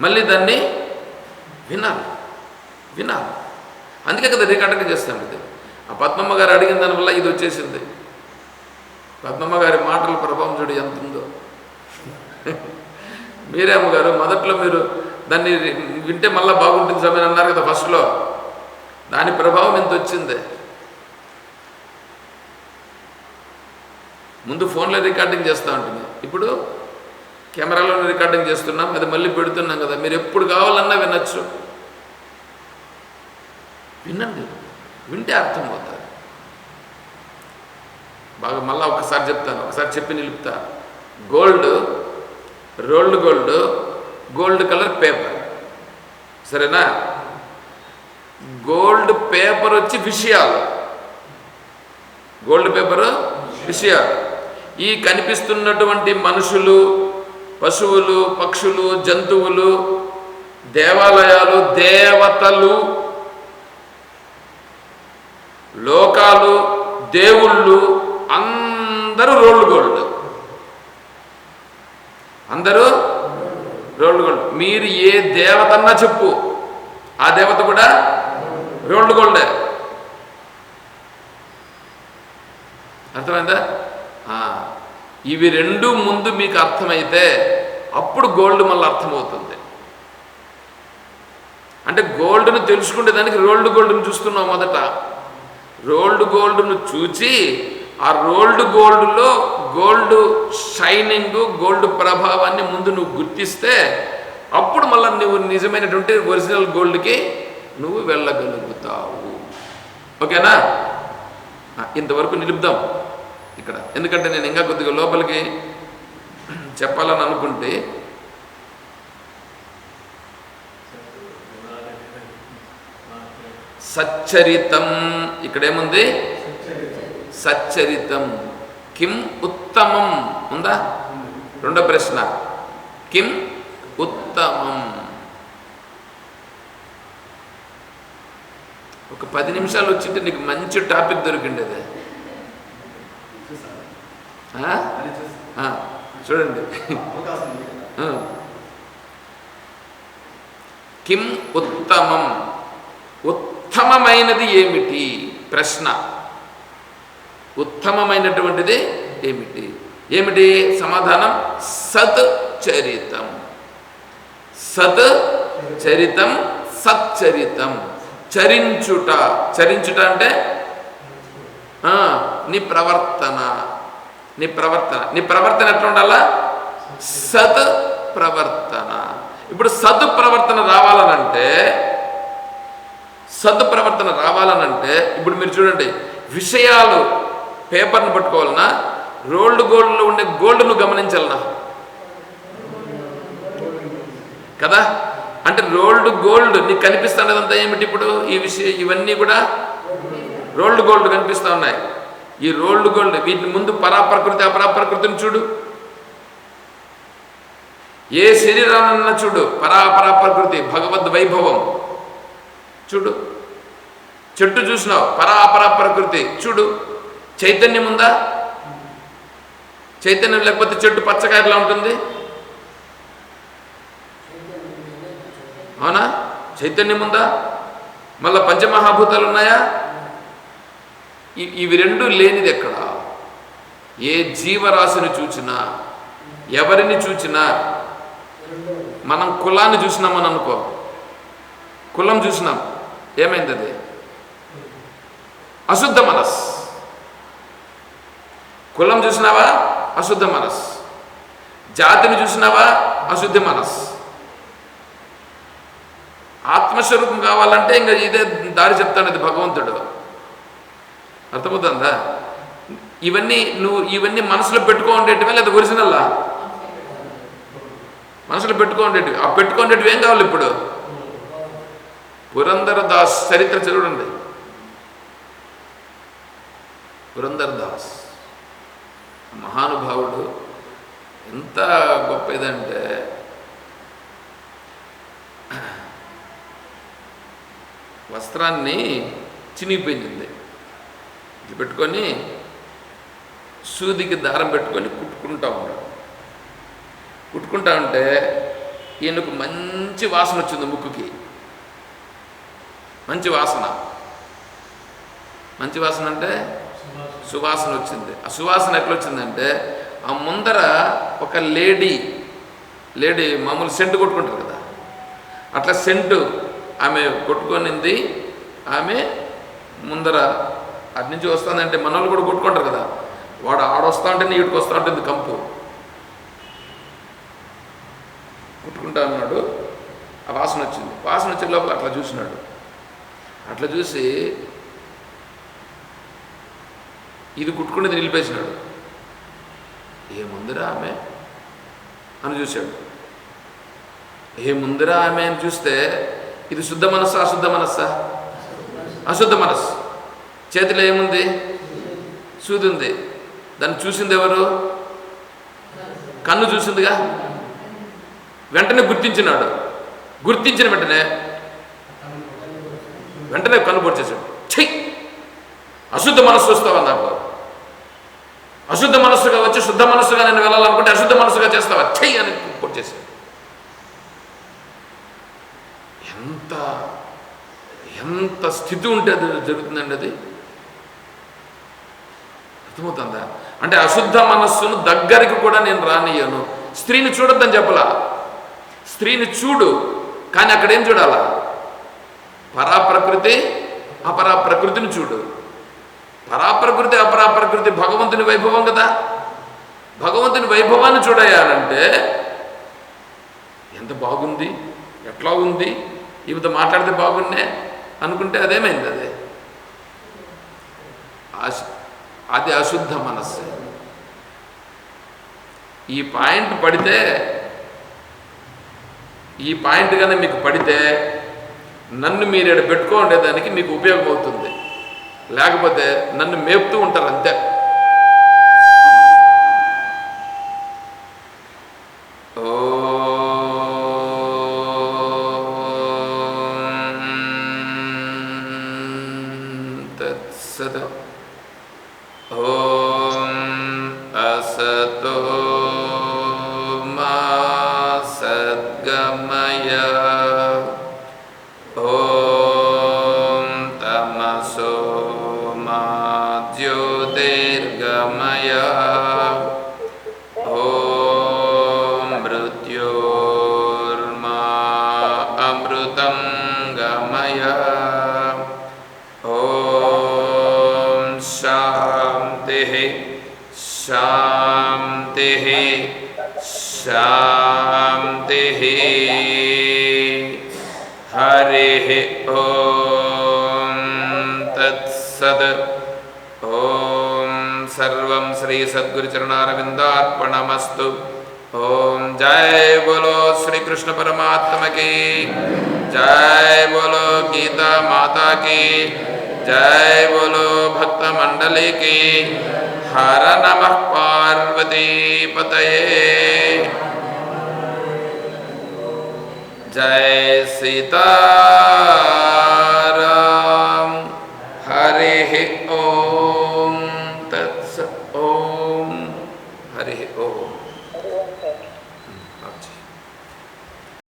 మళ్ళీ దాన్ని వినాలి. వినాలి. అందుకే కదా రికార్డింగ్ చేస్తాం ఇది. ఆ పద్మమ్మ గారు అడిగిన దానివల్ల ఇది వచ్చేసింది. పద్మమ్మ గారి మాటల ప్రభావం చూడు ఎంత ఉందో. మీరే అమ్మగారు మొదట్లో మీరు దాన్ని వింటే మళ్ళీ బాగుంటుంది సమయం అన్నారు కదా ఫస్ట్లో. దాని ప్రభావం ఎంత వచ్చింది. ముందు ఫోన్లో రికార్డింగ్ చేస్తూ ఉంటుంది. ఇప్పుడు కెమెరాలో రికార్డింగ్ చేస్తున్నాం అది మళ్ళీ పెడుతున్నాం కదా. మీరు ఎప్పుడు కావాలన్నా వినొచ్చు. వినండి. వింటే అర్థమవుతుంది. బాగా మళ్ళీ ఒకసారి చెప్తాను. ఒకసారి చెప్పి నిలుపుతా. Gold rolled gold gold colour paper. సరేనా? గోల్డ్ పేపర్ వచ్చి విషయాలు. గోల్డ్ పేపర్ విషయాలు. ఈ కనిపిస్తున్నటువంటి మనుషులు పశువులు పక్షులు జంతువులు దేవాలయాలు దేవతలు లోకాలు దేవుళ్ళు అందరూ రోల్డ్ గోల్డ్. అందరూ రోల్డ్ గోల్డ్. మీరు ఏ దేవతన్నా చెప్పు. ఆ దేవత కూడా రోల్డ్ గోల్డే. అర్థమైందా? ఇవి రెండు ముందు మీకు అర్థమైతే అప్పుడు గోల్డ్ మళ్ళీ అర్థమవుతుంది. అంటే గోల్డ్ను తెలుసుకునే దానికి రోల్డ్ గోల్డ్ను చూస్తున్నాం మొదట. రోల్డ్ గోల్డ్ను చూచి ఆ రోల్డ్ గోల్డ్లో గోల్డ్ షైనింగ్ గోల్డ్ ప్రభావాన్ని ముందు నువ్వు గుర్తిస్తే అప్పుడు మళ్ళీ నువ్వు నిజమైనటువంటి ఒరిజినల్ గోల్డ్కి నువ్వు వెళ్ళగలుగుతావు. ఓకేనా? ఇంతవరకు నిలుపుదాం. ఇక్కడ. ఎందుకంటే నేను ఇంకా కొద్దిగా లోపలికి చెప్పాలని అనుకుంటే సచ్చరితం. ఇక్కడేముంది? సచ్చరితం. కిం ఉత్తమం. ఉందా? రెండో ప్రశ్న. కిం ఉత్తమం. ఒక పది నిమిషాలు వచ్చింటే నీకు మంచి టాపిక్ దొరికిండేది. చూడండి. కిం ఉత్తమం ఉత్తమమైనది ఏమిటి? ప్రశ్న. ఉత్తమమైనటువంటిది ఏమిటి? ఏమిటి? సమాధానం సత్ చరితం. సత్ చరితం సచ్చరితం చరించుట. చరించుట అంటే? ఆ, నీ ప్రవర్తన నీ ప్రవర్తన నీ ప్రవర్తన ఎట్లా ఉండాలా సత్ ప్రవర్తన ఇప్పుడు సత్ ప్రవర్తన రావాలనంటే సత్ ప్రవర్తన రావాలనంటే ఇప్పుడు మీరు చూడండి విషయాలు పేపర్ను పట్టుకోవాలన్నా రోల్డ్ గోల్డ్లో ఉండే గోల్డ్ను గమనించాలనా? కదా? అంటే రోల్డ్ గోల్డ్ నీకు కనిపిస్తున్నదంతా ఏమిటి ఇప్పుడు? ఈ విషయం ఇవన్నీ కూడా రోల్డ్ గోల్డ్ కనిపిస్తూ ఉన్నాయి. ఈ రోల్డ్ గోల్డ్ వీటి ముందు పరాప్రకృతి అపరాప్రకృతిని చూడు. ఏ శరీరాన్న చూడు పరాపరాప్రకృతి భగవద్ వైభవం. చూడు. చెట్టు చూసినావు పరాపరాప్రకృతి చూడు. చైతన్యం ఉందా? చైతన్యం లేకపోతే చెట్టు పచ్చగా ఎట్లా ఉంటుంది? అవునా? చైతన్యం ఉందా? మళ్ళా పంచమహాభూతాలు ఉన్నాయా ఇవి రెండు లేనిది ఎక్కడ? ఏ జీవరాశిని చూచినా ఎవరిని చూచినా మనం కులాన్ని చూసినామని అనుకో. కులం చూసినాం. ఏమైంది అది? అశుద్ధ మనస్. కులం చూసినావా? అశుద్ధ మనస్. జాతిని చూసినావా? అశుద్ధ మనస్. ఆత్మస్వరూపం కావాలంటే ఇంకా ఇదే దారి చెప్తాడు భగవంతుడు. అర్థమవుతుందా? ఇవన్నీ నువ్వు ఇవన్నీ మనసులో పెట్టుకో ఉండేటివే లేదా ఒరిజినల్లా మనసులో పెట్టుకో ఉండేటివి. ఆ పెట్టుకోండేటివి ఏం కావాలి ఇప్పుడు? పురంధరదాస్ చరిత్ర చదవండి పురంధరదాస్ మహానుభావుడు ఎంత గొప్పదంటే వస్త్రాన్ని చినిగిపోయింది ఇది పెట్టుకొని సూదికి దారం పెట్టుకొని కుట్టుకుంటా ఉన్నాడు. కుట్టుకుంటా ఉంటే ఈయనకు మంచి వాసన వచ్చింది ముక్కుకి. మంచి వాసన. మంచి వాసన అంటే సువాసన వచ్చింది. ఆ సువాసన ఎట్లా వచ్చిందంటే ఆ ముందర ఒక లేడీ లేడీ మామూలు సెంటు కొట్టుకుంటారు కదా. అట్లా సెంటు ఆమె కొట్టుకొనింది. ఆమె ముందర అటు నుంచి వస్తుందంటే మన వాళ్ళు కూడా కొట్టుకుంటారు కదా. వాడు ఆడొస్తా ఉంటే నీటికి వస్తూ ఉంటుంది కంపు. కుట్టుకుంటా అన్నాడు. ఆ వాసన వచ్చింది. వాసన వచ్చే లోపల అట్లా చూసినాడు. అట్లా చూసి ఇది కుట్టుకునేది నిలిపేసినాడు. ఏముందిరా ఆమె అని చూశాడు. ఏముందిరా ఆమె అని చూస్తే ఇది శుద్ధ మనస్సా అశుద్ధ మనస్సా? అశుద్ధ మనస్సు. చేతిలో ఏముంది? సూది ఉంది దాన్ని చూసింది ఎవరు? కన్ను చూసిందిగా? వెంటనే గుర్తించినాడు. గుర్తించిన వెంటనే వెంటనే కన్ను పొడిచేశాడు చెయ్యి అశుద్ధ మనస్సు వస్తావా నాకు? అశుద్ధ మనస్సుగా వచ్చి శుద్ధ మనస్సుగా నేను వెళ్ళాలనుకుంటే అశుద్ధ మనస్సుగా చేస్తావా? చెయ్యి అని పొడిచేశాడు ఎంత ఎంత స్థితి ఉంటే అది జరుగుతుందండి అది? అర్థమవుతుందా? అంటే అశుద్ధ మనస్సును దగ్గరికి కూడా నేను రానియ్యను. స్త్రీని చూడొద్దని చెప్పలా? స్త్రీని చూడు కానీ అక్కడ ఏం చూడాలా? పరాప్రకృతి అపరాప్రకృతిని చూడు. పరాప్రకృతి అపరాప్రకృతి భగవంతుని వైభవం కదా? భగవంతుని వైభవాన్ని చూడయాలంటే ఎంత బాగుంది ఎట్లా ఉంది ఈవిత మాట్లాడితే బాగున్నే అనుకుంటే అదేమైంది అదే? అది అశుద్ధ మనస్సు. ఈ పాయింట్ పడితే ఈ పాయింట్ కానీ మీకు పడితే నన్ను మీరు ఇక్కడ పెట్టుకోండేదానికి మీకు ఉపయోగం అవుతుంది. లేకపోతే నన్ను మేపుతూ ఉంటారు అంతే. Santo. शांति हरि ओम तत्सद। ओम श्री सद्गुरुचरणारविंदार्पणमस्तु ओम जय बोलो श्री कृष्ण जय बोलो गीता माता की। जय बोलो भक्त मंडली की। हर नमः पार्वती पतये। जय सीता।